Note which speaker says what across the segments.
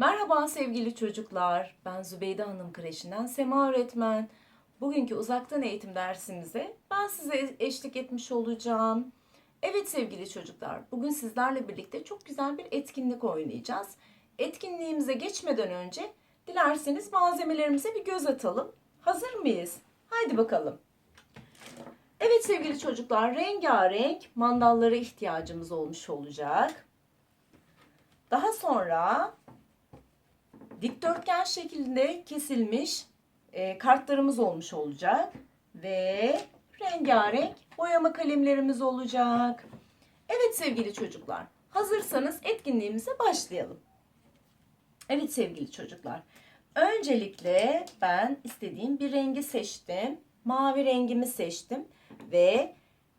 Speaker 1: Merhaba sevgili çocuklar. Ben Zübeyde Hanım Kreşi'nden Sema öğretmen. Bugünkü uzaktan eğitim dersimize ben size eşlik etmiş olacağım. Evet sevgili çocuklar, bugün sizlerle birlikte çok güzel bir etkinlik oynayacağız. Etkinliğimize geçmeden önce dilerseniz malzemelerimize bir göz atalım. Hazır mıyız? Haydi bakalım. Evet sevgili çocuklar, rengarenk mandallara ihtiyacımız olmuş olacak. Daha sonra dikdörtgen şeklinde kesilmiş e, kartlarımız olmuş olacak ve rengarenk boyama kalemlerimiz olacak. Evet sevgili çocuklar, hazırsanız etkinliğimize başlayalım. Evet sevgili çocuklar, öncelikle ben istediğim bir rengi seçtim. Mavi rengimi seçtim ve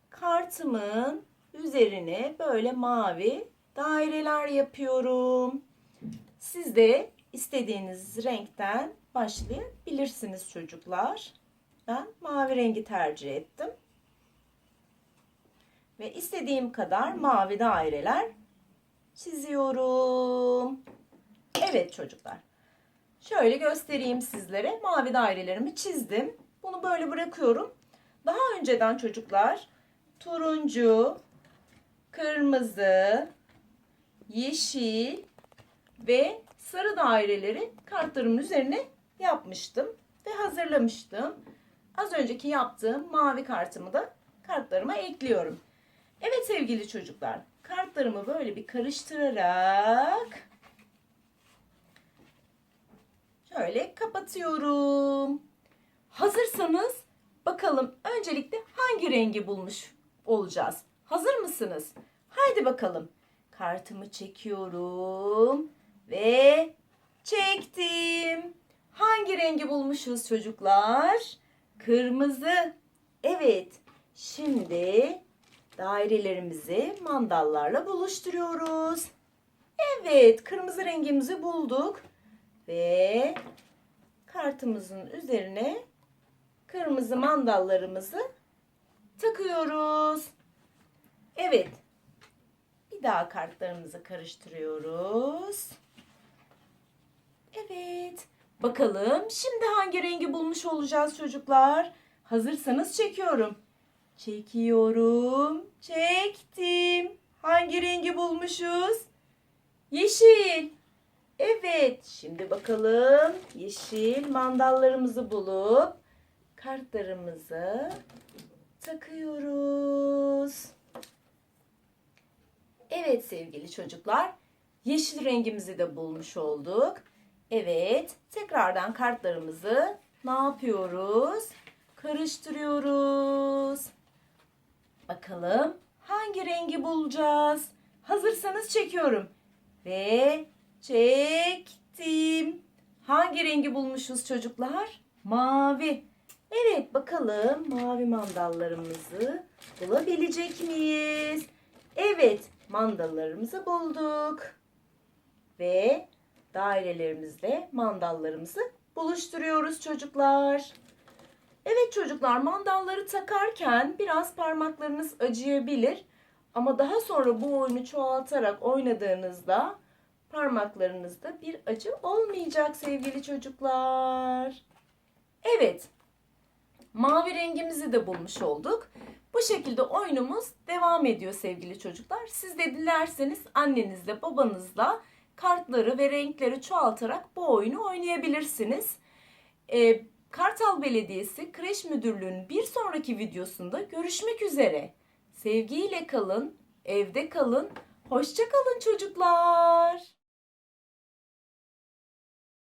Speaker 1: kartımın üzerine böyle mavi daireler yapıyorum. Siz de istediğiniz renkten başlayabilirsiniz çocuklar. Ben mavi rengi tercih ettim. Ve istediğim kadar mavi daireler çiziyorum. Evet çocuklar. Şöyle göstereyim sizlere. Mavi dairelerimi çizdim. Bunu böyle bırakıyorum. Daha önceden çocuklar turuncu, kırmızı, yeşil ve sarı daireleri kartlarımın üzerine yapmıştım ve hazırlamıştım. Az önceki yaptığım mavi kartımı da kartlarıma ekliyorum. Evet sevgili çocuklar, kartlarımı böyle bir karıştırarak şöyle kapatıyorum. Hazırsanız bakalım öncelikle hangi rengi bulmuş olacağız? Hazır mısınız? Haydi bakalım. Kartımı çekiyorum ve çektim. Hangi rengi bulmuşuz çocuklar? Kırmızı. Evet. Şimdi dairelerimizi mandallarla buluşturuyoruz. Evet, kırmızı rengimizi bulduk ve kartımızın üzerine kırmızı mandallarımızı takıyoruz. Evet. Bir daha kartlarımızı karıştırıyoruz. Bakalım şimdi hangi rengi bulmuş olacağız çocuklar? Hazırsanız çekiyorum. Çekiyorum. Çektim. Hangi rengi bulmuşuz? Yeşil. Evet. Şimdi bakalım yeşil mandallarımızı bulup kartlarımızı takıyoruz. Evet sevgili çocuklar, yeşil rengimizi de bulmuş olduk. Evet, tekrardan kartlarımızı ne yapıyoruz? Karıştırıyoruz. Bakalım hangi rengi bulacağız? Hazırsanız çekiyorum. Ve çektim. Hangi rengi bulmuşuz çocuklar? Mavi. Evet bakalım mavi mandallarımızı bulabilecek miyiz? Evet mandallarımızı bulduk. Ve dairelerimizle mandallarımızı buluşturuyoruz çocuklar. Evet çocuklar mandalları takarken biraz parmaklarınız acıyabilir. Ama daha sonra bu oyunu çoğaltarak oynadığınızda parmaklarınızda bir acı olmayacak sevgili çocuklar. Evet. Mavi rengimizi de bulmuş olduk. Bu şekilde oyunumuz devam ediyor sevgili çocuklar. Siz de dilerseniz annenizle babanızla kartları ve renkleri çoğaltarak bu oyunu oynayabilirsiniz. Ee, Kartal Belediyesi Kreş Müdürlüğü'nün bir sonraki videosunda görüşmek üzere. Sevgiyle kalın, evde kalın, hoşça kalın çocuklar.